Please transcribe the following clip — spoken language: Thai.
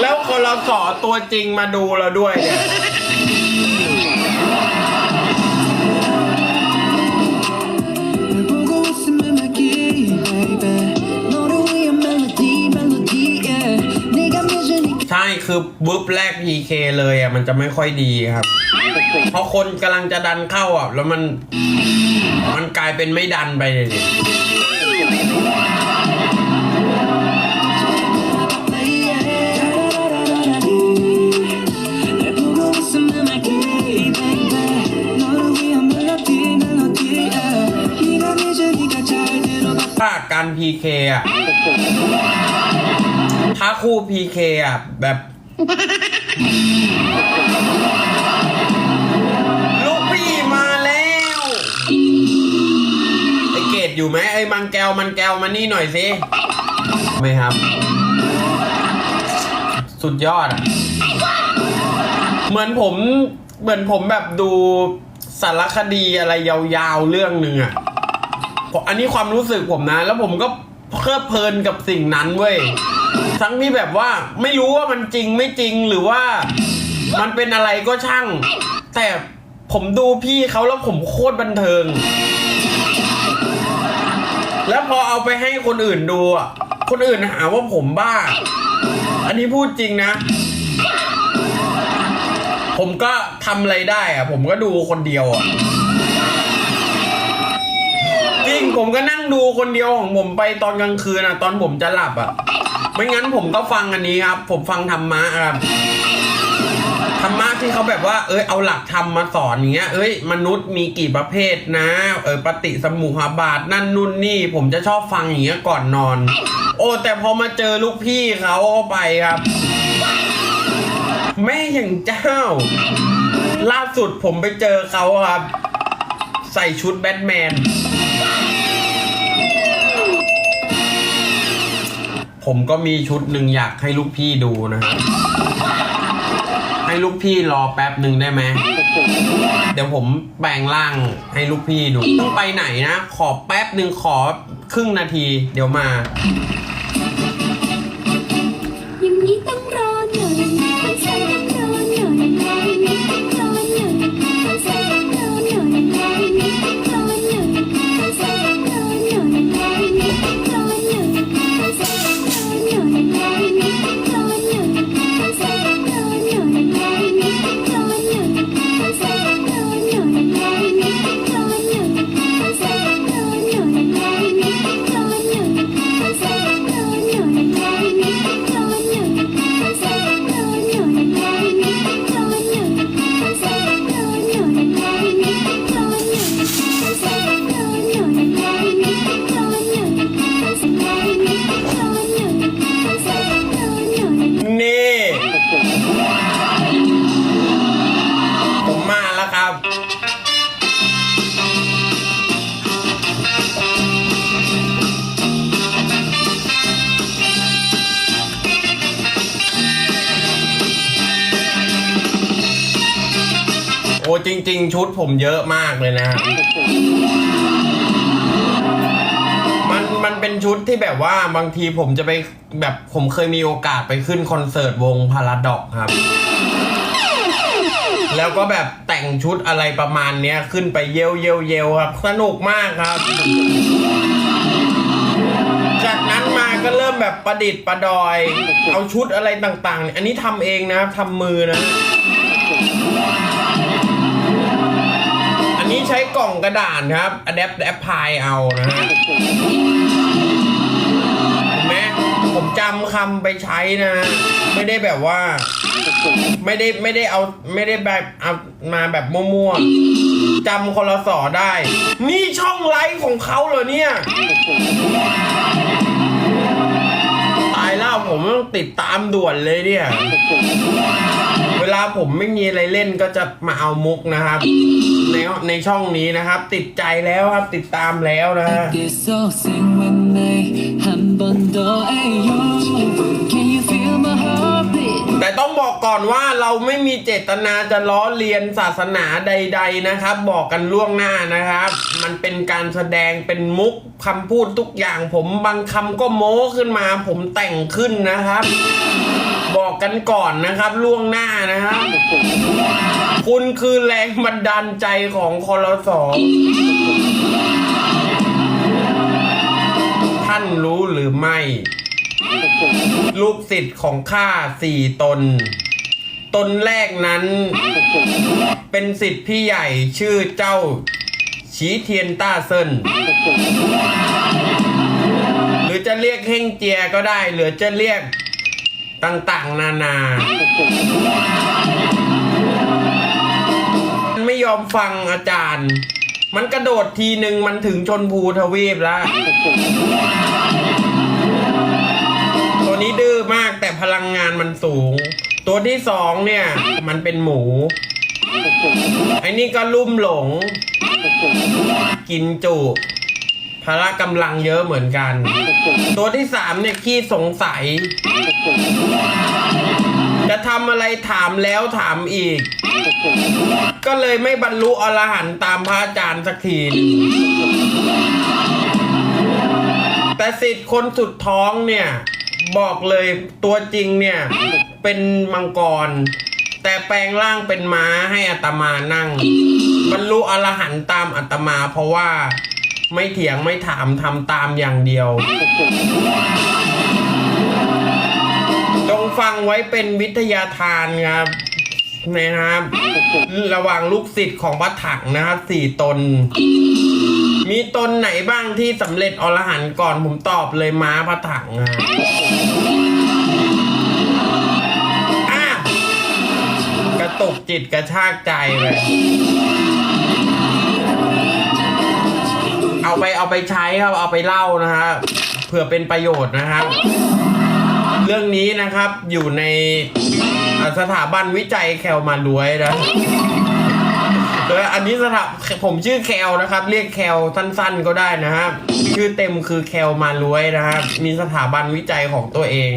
แล้วคนเราขอตัวจริงมาดูเราด้วยเนี่ยใช่คือบึ๊บแรก PK เลยอะมันจะไม่ค่อยดีครับเพราะคนกำลังจะดันเข้าอะ แล้วมัน มันกลายเป็นไม่ดันไปเลย ฉากการ PK อะ ถ้าคู่ PK อะ แบบ ลูกพี่มาแล้ว ไอเกตอยู่ไหมไอมันแก้วมันแก้วมานี่หน่อยสิ ไม่ครับ สุดยอดอะเหมือนผม เหมือนผมแบบดูสารคดีอะไรยาวๆเรื่องหนึ่งอะ อันนี้ความรู้สึกผมนะ แล้วผมก็เพลิดเพลินกับสิ่งนั้นเว้ยทั้งที่แบบว่าไม่รู้ว่ามันจริงไม่จริงหรือว่า มันเป็นอะไรก็ช่าง แต่ผมดูพี่เขาแล้วผมโคตรบันเทิง แล้วพอเอาไปให้คนอื่นดูอะคนอื่นหาว่าผมบ้า อันนี้พูดจริงนะ ผมก็ทำอะไรได้อะ ผมก็ดูคนเดียวอะ ริงผมก็นั่งดูคนเดียวของผมไปตอนกลางคืนอะ ตอนผมจะหลับอะ ไม่งั้นผมก็ฟังอันนี้ครับ ผมฟังธรรมะครับธรรมะที่เขาแบบว่า เอ้ยเอาหลักธรรมมาสอนอย่างเงี้ย เอ้ยมนุษย์มีกี่ประเภทนะ เออปฏิสมุหาบาทนั่นนู่นนี่ ผมจะชอบฟังอย่างเงี้ยก่อนนอน โอ้แต่พอมาเจอลูกพี่เขาไปครับ แม่อย่างเจ้า ล่าสุดผมไปเจอเขาครับ ใส่ชุดแบทแมน ผมก็มีชุดหนึ่งอยากให้ลูกพี่ดูนะให้ลูกพี่รอแป๊บหนึ่งได้ไหม เดี๋ยวผมแปลงร่างให้ลูกพี่ดู ต้องไปไหนนะ ขอแป๊บหนึ่งขอครึ่งนาที เดี๋ยวมา จริง ๆ ชุดผมเยอะมากเลยนะ มันมันเป็นชุดที่แบบว่าบางทีผมจะไปแบบผมเคยมีโอกาสไปขึ้นคอนเสิร์ตวงพาราดอกครับ แล้วก็แบบแต่งชุดอะไรประมาณเนี้ยขึ้นไปเยลเยลเยลครับ สนุกมากครับ จากนั้นมาก็เริ่มแบบประดิษฐ์ประดอย เอาชุดอะไรต่างๆเนี่ยอันนี้ทำเองนะครับทำมือนะ กล่องกระดาษครับ Adapt Apply เอานะฮะเห็นไหมผมจำคำไปใช้นะไม่ได้แบบว่า ไม่ได้ไม่ได้เอาไม่ได้แบบเอามาแบบมั่วๆจำคนละสอได้ นี่ช่องไลฟ์ของเขาเหรอเนี่ยตายแล้วผมต้องติดตามด่วนเลยเนี่ย เวลาผมไม่มีอะไรเล่นก็จะมาเอามุกนะครับ ในในช่องนี้นะครับ ติดใจแล้วครับติดตามแล้วนะแต่ต้องบอกก่อนว่าเราไม่มีเจตนาจะล้อเลียนศาสนาใด ๆนะครับ บอกกันล่วงหน้านะครับ มันเป็นการแสดงเป็นมุกคำพูดทุกอย่าง ผมบางคำก็โม้ขึ้นมา ผมแต่งขึ้นนะครับ บอกกันก่อนนะครับ ล่วงหน้านะครับ คุณคือแรงบันดาลใจของคอรสอท่านรู้หรือไม่ ลูกศิษย์ของข้าสี่ตน ตนแรกนั้น เป็นศิษย์พี่ใหญ่ชื่อเจ้าฉีเทียนต้าเซินหรือจะเรียกเฮงเจียก็ได้ หรือจะเรียก ต่างๆ นานามันไม่ยอมฟังอาจารย์ มันกระโดดทีหนึ่งมันถึงชนภูทวีปแล้ว ตัวนี้ดื้อมากแต่พลังงานมันสูง ตัวที่สองเนี่ย มันเป็นหมู ไอ้นี่ก็ลุ่มหลง กินจุ พละกำลังเยอะเหมือนกัน ตัวที่สามเนี่ยขี้สงสัย จะทำอะไรถามแล้วถามอีก ก็เลยไม่บรรลุอรหันต์ตามพระอาจารย์สักทีแต่สิทธิ์คนสุดท้องเนี่ย บอกเลยตัวจริงเนี่ย เป็นมังกร แต่แปลงร่างเป็นม้าให้อัตมานั่ง บรรลุอรหันต์ตามอัตมาเพราะว่า ไม่เถียงไม่ถามทำตามอย่างเดียว จงฟังไว้เป็นวิทยาทานครับนะครับ ระหว่างลูกศิษย์ของพระถังนะครับสี่ตน มีตนไหนบ้างที่สำเร็จอรหันต์ก่อนผมตอบเลยม้าพระถังครับกระตุกจิตกระชากใจเลย เอาไปเอาไปใช้ครับเอาไปเล่านะครับเผื่อเป็นประโยชน์นะครับ เรื่องนี้นะครับอยู่ในสถาบันวิจัยแคลมารวยนะเอออันนี้สถาผมชื่อแคลนะครับ เรียกแคลสั้นๆก็ได้นะครับชื่อเต็มคือแคลมารวยนะครับ มีสถาบันวิจัยของตัวเอง